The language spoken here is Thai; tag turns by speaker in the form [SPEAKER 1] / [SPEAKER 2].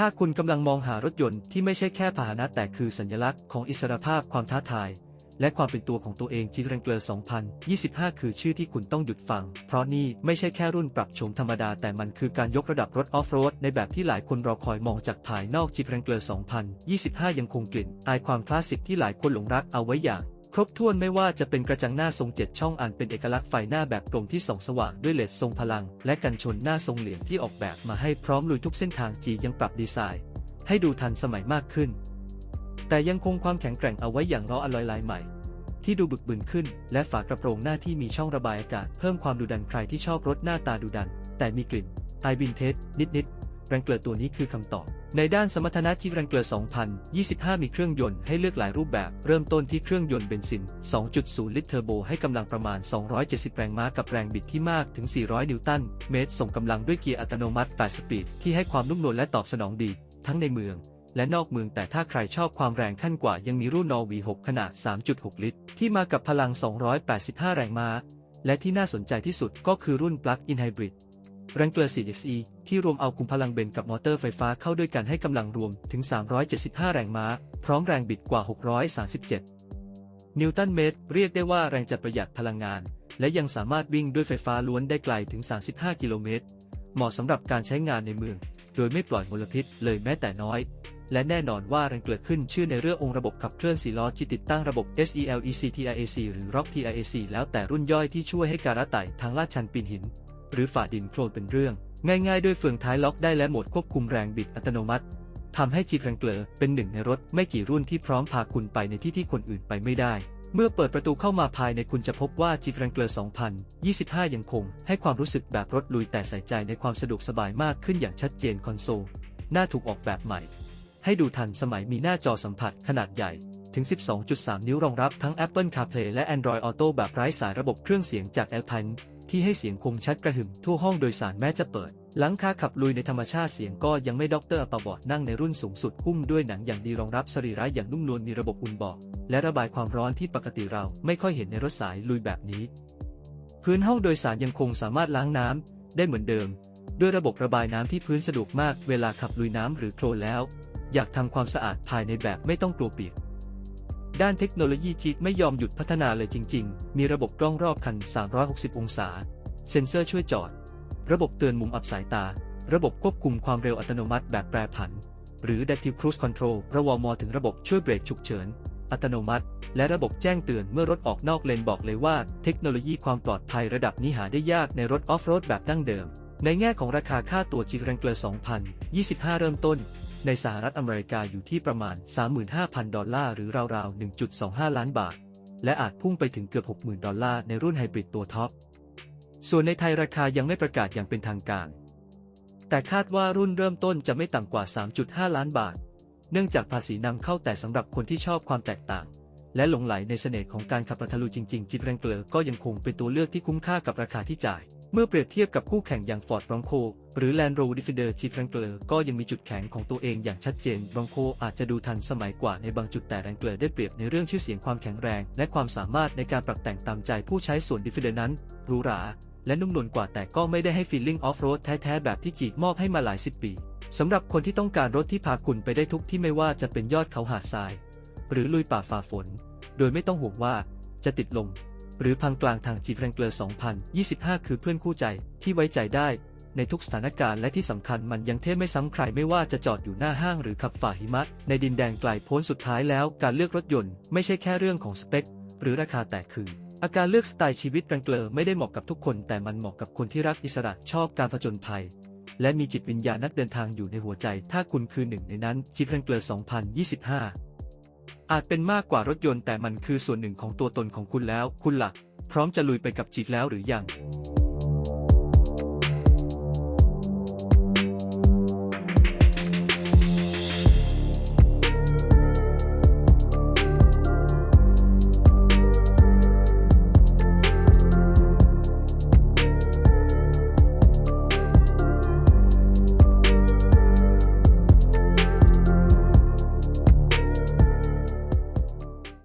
[SPEAKER 1] ถ้าคุณกำลังมองหารถยนต์ที่ไม่ใช่แค่พาหนะแต่คือสัญลักษณ์ของอิสรภาพความท้าทาย และความเป็นตัวของตัวเองจีเรนเกลอ2025 คือชื่อที่คุณต้องหยุดฟัง เพราะนี่ไม่ใช่แค่รุ่นปรับโฉมธรรมดาแต่มันคือการยกระดับรถออฟโรดในแบบที่หลายคนรอคอยมองจากภายนอกจีเรนเกลอ2025 ยังคงกลิ่นอายความคลาสสิกที่หลายคนหลงรักเอาไว้อย่าง ครบถ้วนไม่ว่าจะเป็นกระจังหน้าทรงเจ็ดช่องอันเป็นเอกลักษณ์ไฟหน้าแบบกลมที่ส่องสว่างด้วยเลดทรงพลัง และกันชนหน้าทรงเหลี่ยมที่ออกแบบมาให้พร้อมลุยทุกเส้นทางจียังปรับดีไซน์ ให้ดูทันสมัยมากขึ้น แต่ยังคงความแข็งแกร่งเอาไว้อย่างล้ออลลอยลายใหม่ ที่ดูบึกบึนขึ้น และฝากระโปรงหน้าที่มีช่องระบายอากาศเพิ่มความดุดันใครที่ชอบรถหน้าตาดุดัน แต่มีกลิ่นไอวินเทสนิดๆแรงเกลือตัวนี้คือคำตอบ ในด้านสมรรถนะที่แรงเกลือ2025 มีเครื่องยนต์ให้เลือกหลายรูปแบบ เริ่มต้นที่เครื่องยนต์เบนซิน 2.0 ลิตรเทอร์โบให้กำลังประมาณ 270 แรงม้ากับแรงบิดที่มากถึง 400 นิวตันเมตร ส่งกำลังด้วยเกียร์อัตโนมัติ 8 สปีด ที่ให้ความนุ่มนวลและตอบสนองดี ทั้งในเมือง และนอกเมืองแต่ถ้าใครชอบความแรงขั้นกว่ายังมีรุ่นนอ V6 ขนาด 3.6 ลิตร ที่มากับพลัง 285 แรงม้า และที่น่าสนใจที่สุดก็คือรุ่น Plug-in Hybrid แรงเกลือ 4XE ที่รวมเอาคุมพลังเบนกับมอเตอร์ไฟฟ้าเข้าด้วยกันให้กำลังรวมถึง 375 แรงม้า พร้อมแรงบิดกว่า 637 นิวตันเมตร เรียกได้ว่าแรงจัดประหยัดพลังงาน และยังสามารถวิ่งด้วยไฟฟ้าล้วนได้ไกลถึง 35 กิโลเมตร เหมาะสำหรับการใช้งานในเมือง โดยไม่ปล่อยมลพิษเลยแม้แต่น้อย และแน่นอนว่าแรงเกลือขึ้นชื่อในเรื่ององค์ระบบขับเคลื่อน4ล้อที่ติดตั้งระบบ SELEC TIAC หรือ ROC TIAC แล้วแต่รุ่นย่อยที่ช่วยให้การะไต่ทางลาดชันปีนหิน หรือฝ่าดินโคลนเป็นเรื่อง ง่ายๆ ด้วยเฟืองท้ายล็อกได้และโหมดควบคุมแรงบิดอัตโนมัติทำให้จีแรงเกลอเป็นหนึ่งในรถไม่กี่รุ่นที่พร้อมพาคุณไปในที่ที่คนอื่นไปไม่ได้ เมื่อเปิดประตูเข้ามาภายในคุณจะพบว่าจีแรงเกลอ2025 ยังคง ให้ความรู้สึกแบบรถลุยแต่ใส่ใจในความสะดวกสบายมากขึ้นอย่างชัดเจนคอนโซลหน้าถูกออกแบบใหม่ ให้ดูทันสมัยมีหน้าจอสัมผัสขนาดใหญ่ถึง 12.3 นิ้วรองรับทั้ง Apple CarPlay และ Android Auto แบบไร้สายระบบเครื่องเสียงจาก Alpine ที่ให้เสียงคมชัดกระหึ่มทั่วห้องโดยสารแม้จะเปิด หลังคาขับลุยในธรรมชาติเสียงก็ยังไม่ด็อกเตอร์อัปบอดนั่งในรุ่นสูงสุดหุ้มด้วยหนังอย่างดีรองรับสรีระอย่างนุ่มนวลมีระบบอุ่นเบาะและระบายความร้อนที่ปกติเราไม่ค่อยเห็นในรถสายลุยแบบนี้ พื้นห้องโดยสารยังคงสามารถล้างน้ำได้เหมือนเดิม ด้วยระบบระบายน้ำที่พื้นสะดวกมาก เวลาขับลุยน้ำหรือโคลนแล้ว อยากทำความสะอาดภายในแบบไม่ต้องกลัวเปียก ด้านเทคโนโลยีจีไม่ยอมหยุดพัฒนาเลยจริง ๆ มีระบบกล้องรอบคัน 360 องศา เซ็นเซอร์ช่วยจอด ระบบเตือนมุมอับสายตา ระบบควบคุมความเร็วอัตโนมัติแบบแปรผัน หรือ Adaptive Cruise Control ระวมถึงระบบช่วยเบรกฉุกเฉิน อัตโนมัติ และระบบแจ้งเตือนเมื่อรถออกนอกเลนบอกเลยว่า เทคโนโลยีความปลอดภัยระดับนี้หาได้ยากในรถออฟโรดแบบดั้งเดิม ในแง่ของราคาค่าตัวจีแรงเกลอ2025 เริ่มต้น ในสหรัฐอเมริกาอยู่ที่ประมาณ 35,000 ดอลลาร์หรือราวๆ 1.25 ล้านบาท และอาจพุ่งไปถึงเกือบ 60,000 ดอลลาร์ในรุ่นไฮบริดตัวท็อป ส่วนในไทยราคายังไม่ประกาศอย่างเป็นทางการ แต่คาดว่ารุ่นเริ่มต้นจะไม่ต่ำกว่า 3.5 ล้านบาท เนื่องจากภาษีนำเข้าแต่สำหรับคนที่ชอบความแตกต่าง และหลงไหลในเสน่ห์ของการขับรถทะลุจริง ๆ จิตแรงเกลอก็ยังคงเป็นตัวเลือกที่คุ้มค่ากับราคาที่จ่าย เมื่อเปรียบเทียบกับคู่แข่งอย่าง Ford Bronco หรือ Land Rover Defender จิตแรงเกลอก็ยังมีจุดแข็งของตัวเองอย่างชัดเจน Bronco อาจจะดูทันสมัยกว่าในบางจุดแต่แรงเกลอได้เปรียบในเรื่องชื่อเสียงความแข็งแรง และความสามารถในการปรับแต่งตามใจผู้ใช้ส่วน Defender นั้นหรูหราและนุ่มนวลกว่าแต่ก็ไม่ได้ให้ feeling off road แท้ๆแบบที่จีมอบให้มาหลายสิบปีสำหรับคนที่ต้องการรถที่พาคุณไปได้ทุกที่ไม่ว่าจะเป็นยอดเขาหาดทราย หรือลุยป่าฝ่าฝน โดยไม่ต้องห่วงว่าจะติดลม หรือพังกลางทางจีแรงเกลอ2025 คือเพื่อนคู่ใจที่ไว้ใจได้ ในทุกสถานการณ์และที่สำคัญมันยังเท่ไม่ซ้ำใครไม่ว่าจะจอดอยู่หน้าห้างหรือขับฝ่าหิมะ ในดินแดนไกลโพ้นสุดท้ายแล้วการเลือกรถยนต์ไม่ใช่แค่เรื่องของสเปค หรือราคาแต่คืออาการเลือกสไตล์ชีวิตแรงเกลอไม่ได้เหมาะกับทุกคน แต่มันเหมาะกับคนที่รักอิสระชอบการผจญภัย และมีจิตวิญญาณนักเดินทางอยู่ในหัวใจ ถ้าคุณคือหนึ่งในนั้นจีแรงเกลอ2025 อาจเป็นมากกว่ารถยนต์แต่มันคือส่วนหนึ่งของตัวตนของคุณแล้ว คุณหลักพร้อมจะลุยไปกับจิตแล้วหรือยัง